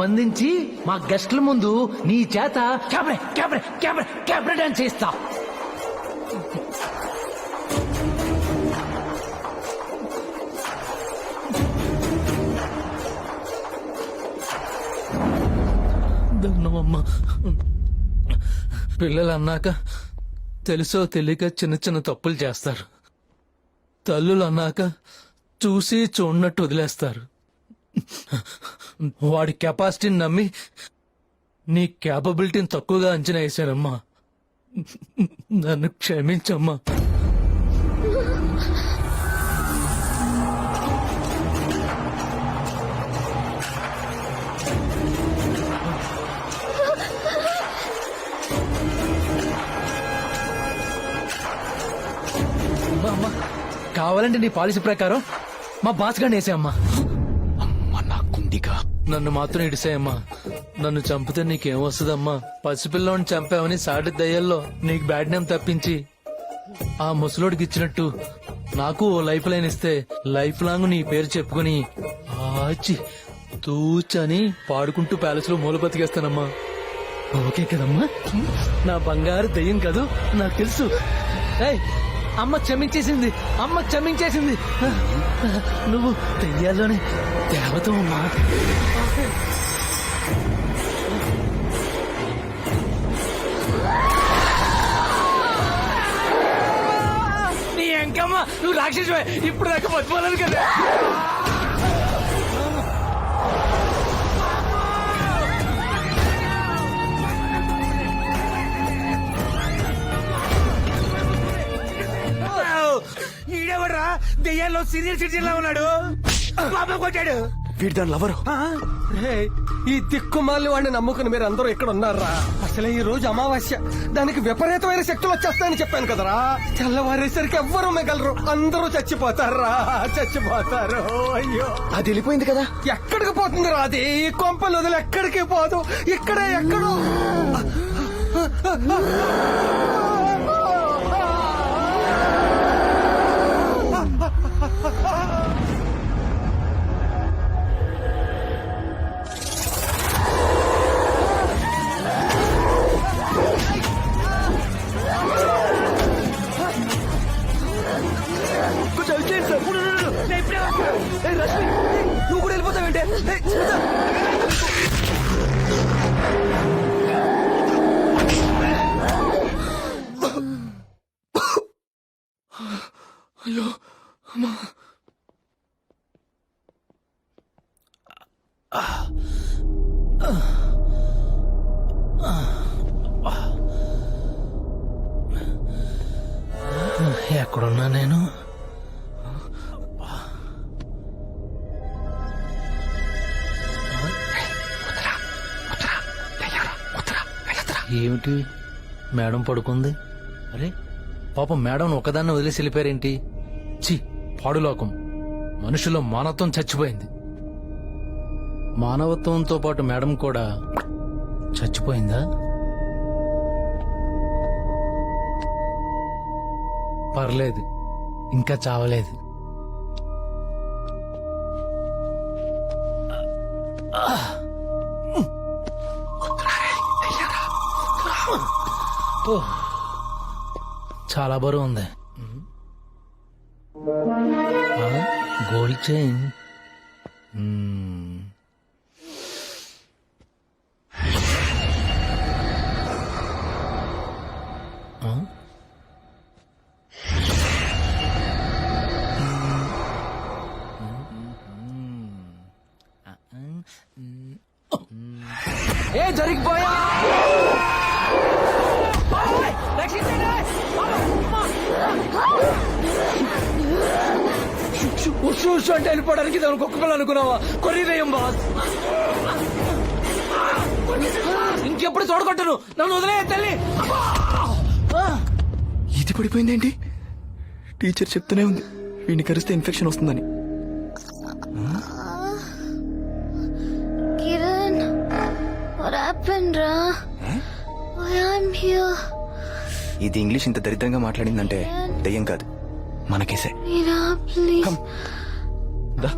బంధించి మా గెస్ట్ల ముందు నీ చేత cabaret cabaret cabaret cabaret dance చేస్తా. దండమమ్మ పిల్లలు అన్నాక తెలుసో తెలియక చిన్న చిన్న తప్పులు చేస్తారు. తల్లులు అన్నాక చూసి చూడనట్టు వదిలేస్తారు. వాడి కెపాసిటీని నమ్మి నీ క్యాపబిలిటీని తక్కువగా అంచనా వేశానమ్మా నన్ను క్షమించమ్మా. అమ్మా, కావాలంటే నీ పాలసీ ప్రకారం మా బాస్ గారిని అమ్మా అమ్మ నా కుండిగా. నన్ను మాత్రం ఇడిసాయమ్మా. నన్ను చంపితే నీకేం వస్తుందమ్మా. పసిపిల్లోని చంపావని సాటి దయ్యల్లో నీకు బ్యాడ్ నేమ్ తప్పించి ఆ ముసలోడికి ఇచ్చినట్టు నాకు ఓ లైఫ్ లైన్ ఇస్తే లైఫ్ లాంగ్ నీ పేరు చెప్పుకుని ఆచి తూచని పాడుకుంటూ ప్యాలెస్లో మూల బతికేస్తానమ్మా. ఓకే కదమ్మా. నా బంగారు దయ్యం కదూ? నాకు తెలుసు. ఏయ్, అమ్మ క్షమించేసింది. అమ్మ క్షమించేసింది. నువ్వు దెయ్యాల్లోనే ఉన్నా నీ ఎంకమ్మ నువ్వు రాక్షసువే ఇప్పుడు దాకా బతుకోలేదు కదా. దెయ్యాల్లో సీనియర్ సిటిజన్ లా ఉన్నాడు. పాప కొట్టాడు. వీడు దాని లవరు రేయ్, ఈ దిక్కుమాలి వాడిని నమ్ముకుని మీరు అందరూ ఇక్కడ ఉన్నారా? అసలే ఈ రోజు అమావాస్య. దానికి విపరీతమైన శక్తులు వచ్చేస్తాయని చెప్పాను కదరా. తెల్లవారేసరికి ఎవ్వరూ మిగలరు. అందరూ చచ్చిపోతారా? చచ్చిపోతారు. అయ్యో. అది వెళ్ళిపోయింది కదా. ఎక్కడికి పోతుంది రా అది? ఈ కొంపలు వదిలి ఎక్కడికి పోదు? ఇక్కడే ఎక్కడో. ఎక్కడున్నా నేను? ఏమిటి? మేడం పడుకుంది? అరే పాపం మేడం ఒకదాన్ని వదిలేసి వెళ్ళిపోయారేంటి? చి పాడులోకం. మనుషుల మానత్వం చచ్చిపోయింది. మానవత్వంతో పాటు మేడం కూడా చచ్చిపోయిందా? పర్లేదు. ఇంకా చావలేదు. చాలా బరువు ఉంది. గోల్డ్ చైన్ ఏ జరిగిపోయా? ఉషు ఉషు అంటే వెళ్ళిపోవడానికి దానికి ఒక్క పిల్ల అనుకున్నావా కొరివేయం బాస్. ఇంకెప్పుడు చూడగొట్టను నన్ను వదిలే తల్లి. ఇది పడిపోయిందేంటి? టీచర్ చెప్తూనే ఉంది. వీడిని కరిస్తే ఇన్ఫెక్షన్ వస్తుందని. Here? ఇది ఇంగ్లీష్ ఇంత దరిద్రంగా మాట్లాడిందంటే దయ్యం కాదు. మనకేసే. Come. దా.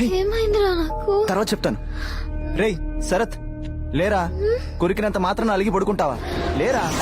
ఏమైందిరా నాకు? తర్వాత చెప్తాను. రేయ్ శరత్. లేరా? కొరికినంత మాత్రం అలిగి పడుకుంటావా? లేరా?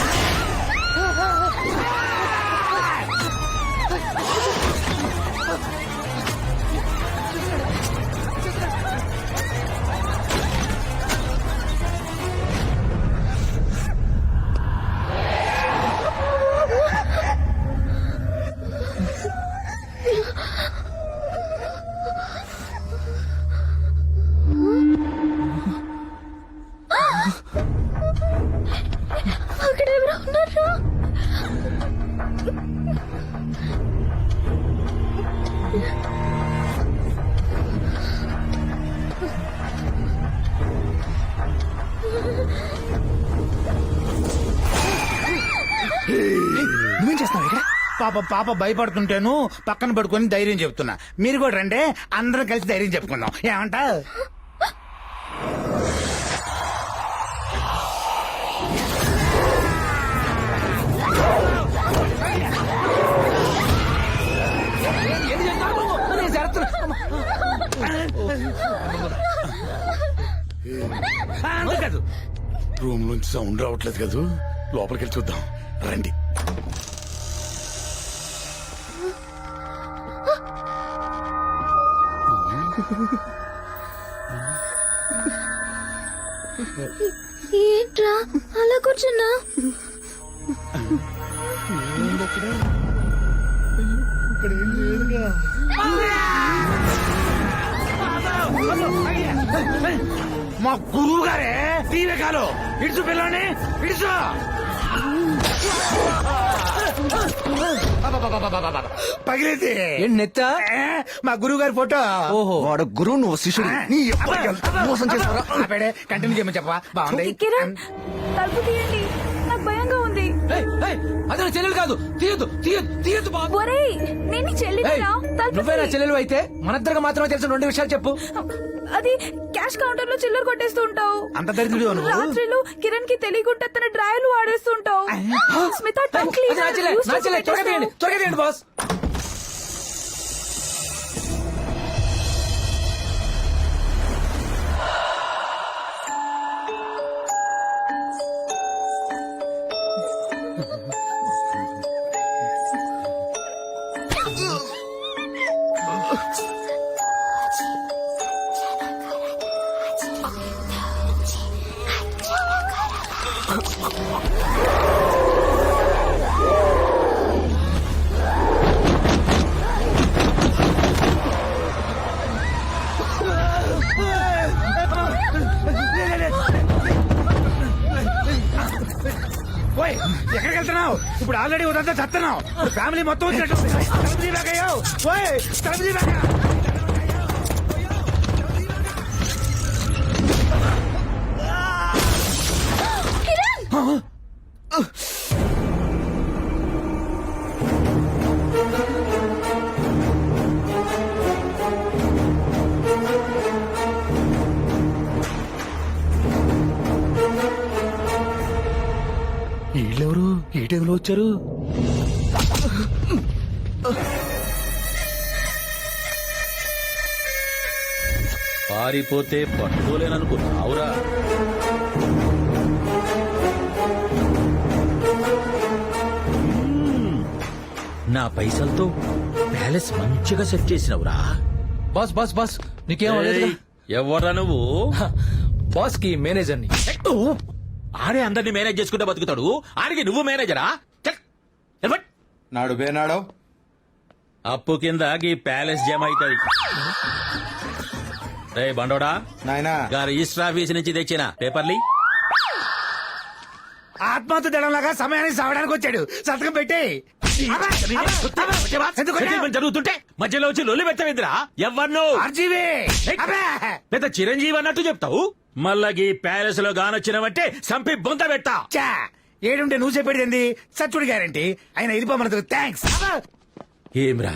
నువ్వేం చేస్తున్నావు ఇక్కడ? పాప పాప భయపడుతుంటేను పక్కన పడుకొని ధైర్యం చెప్తున్నా. మీరు కూడా రండి అందరం కలిసి ధైర్యం చెప్పుకుందాం. ఏమంటా కాదు. రూమ్ నుంచి సౌండ్ రావట్లేదు కదా? లోపలికి వెళ్ళి చూద్దాం. రండి. ఏంట్రా? అలా కూర్చున్నా? మా గురువు గారే టీవీ కాలు ఇడుచు పిల్లని ఇడుచు. పగిలింది నెత్తా? మా గురువు గారి ఫోటో. ఓహో. వాడు గురువు నువ్వు శిష్యుడు. నీ మోసం చేస్తారా కంటిన్యూ చేయమని చెప్పా బాగుంది. తలుపు తీయండి. నాకు భయంగా ఉంది అదే నా చెల్లెలు కాదు. తీయద్దు తీయద్దు తీయద్దు బాబు. ఒరేయ్ నేను నీ చెల్లిరా తలుపు నువ్వే నా తీ. చెల్లెలు అయితే మనిద్దరికి మాత్రమే తెలిసిన రెండు విషయాలు చెప్పు. అది క్యాష్ కౌంటర్లో చిల్లర కొట్టేస్తూ ఉంటావు. అంత దరిద్రుడివా నువ్వు? రాత్రిలు కిరణ్కి తెలియకుండా తన డ్రాయలు వాడేస్తుంటావు స్మిత టంగ్ అది నా చెల్లె cleaner, నా use చెల్లె చేసి త్వరగా తీయండి. త్వరగా తీయండి బాస్. ఆల్రెడీ ఉదంతా చస్తున్నావు ఫ్యామిలీ మొత్తం వచ్చినట్టు ఫ్యామిలీ తీయబాకయ్యావు. అయ్యావు ఫ్యామిలీ తీయబాక. పారిపోతే పట్టుకోలేననుకున్నావురా. నా పైసలతో ప్యాలెస్ మంచిగా సెట్ చేసినవురా. బాస్ బాస్ బాస్ నీకేం? ఎవరా నువ్వు? బాస్కి మేనేజర్ని. ఆడే అందరిని మేనేజ్ చేసుకుంటే బతుకుతాడు. ఆడికి నువ్వు మేనేజరా. నాడు బేనాడు? అప్పు కింద ఈ ప్యాలెస్ జమ అవుతుంది రే బండోడా. నాయనా. గా రిజిస్టర్ ఆఫీస్ నుంచి తెచ్చిన. పేపర్లీ? ఆత్మహత్య దడంలాగా సమయానికి సావడానికి వచ్చాడు. సంతకం పెట్టి. జరుగుతుంటే మధ్యలో వచ్చి లొల్లి పెట్టవేంద్రా? ఎవరినో? ఆర్జీవి. పెద్ద చిరంజీవి అన్నట్టు చెప్తావు? మళ్ళా ఈ ప్యాలెస్లో గానొచ్చినవంటే సంపి బొంత పెట్టా. చా ఏడుంటే నువ్వు చెప్పేది ఏంది? సచ్చుడు గ్యారంటీ. ఆయన వెళ్ళిపోమన్నది థ్యాంక్స్ ఏమ్రా?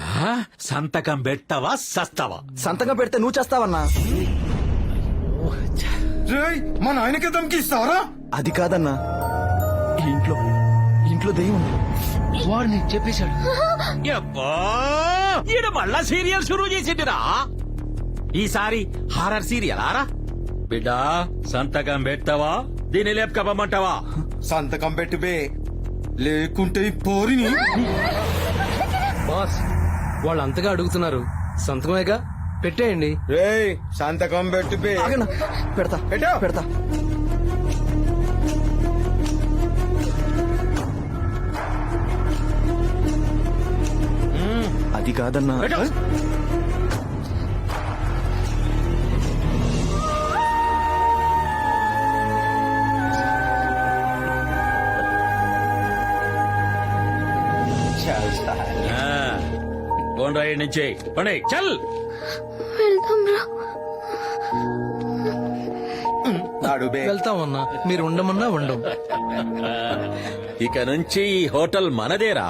సంతకం పెట్టవా సస్తావా? సంతకం పెడితే నువ్వు చేస్తావన్నా? మా నాయనకి దమ్కిస్తావరా అది కాదన్నా. ఈ ఇంట్లో ఇంట్లో దెయ్యం ఉంది. వాడిని చెప్పేశాడు! ఈయన మళ్ళా సీరియల్ షురూ చేసిండిరా ఈసారి హారర్ సీరియల్ ఆరా బిడ్డా సంతకం పెడతావా? దీన్ని లేపుకపోమంటావా సంతకం పెట్టు బే. లేకుంటే ఈ పోరిని. బాస్ వాళ్ళు అంతగా అడుగుతున్నారు. సంతకమేగా? పెట్టేయండి. రేయ్ సంతకం పెట్టు ఆగనా? పెడతా. పెట్టు. పెడతా. అది కాదన్నా. పెట్టు. నుంచి పండి చల్! వెళ్దాం రా మీరు ఉండమన్నా ఉండం. ఇక నుంచి ఈ హోటల్ మనదేరా.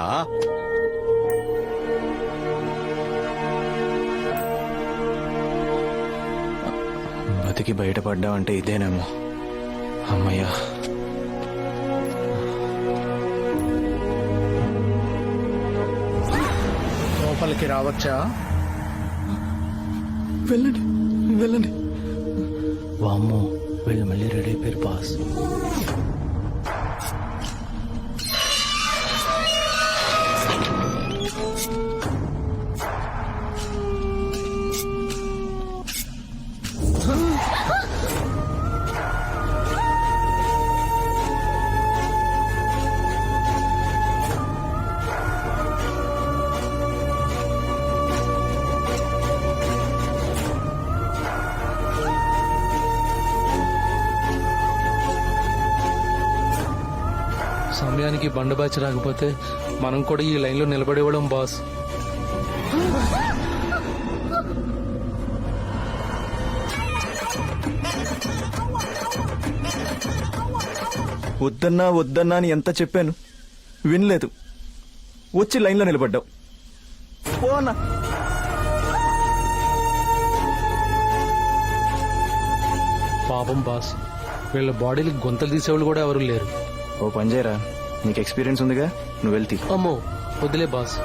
బతికి బయటపడ్డావంటే ఇదేనేమో. అమ్మయ్యా. లోపలికి రావచ్చా? వెళ్ళండి వెళ్ళండి. వామ్మో వీళ్ళు మళ్ళీ రెడీ అయిపోయారు బాస్. సమయానికి బండ బ్యాచ్ రాకపోతే మనం కూడా ఈ లైన్లో నిలబడేవాళ్ళం బాస్. వద్దన్నా వద్దన్నా అని ఎంత చెప్పాను? వినలేదు. వచ్చి లైన్లో నిలబడ్డావు. పో అన్నా. పాపం బాస్. వీళ్ళ బాడీకి గుంతలు తీసేవాళ్ళు కూడా ఎవరు లేరు. ఓ పని చేయరా? నీకు ఎక్స్పీరియన్స్ ఉందిగా? నువ్వు వెళ్తీ. అమ్మో వదిలే బాస్.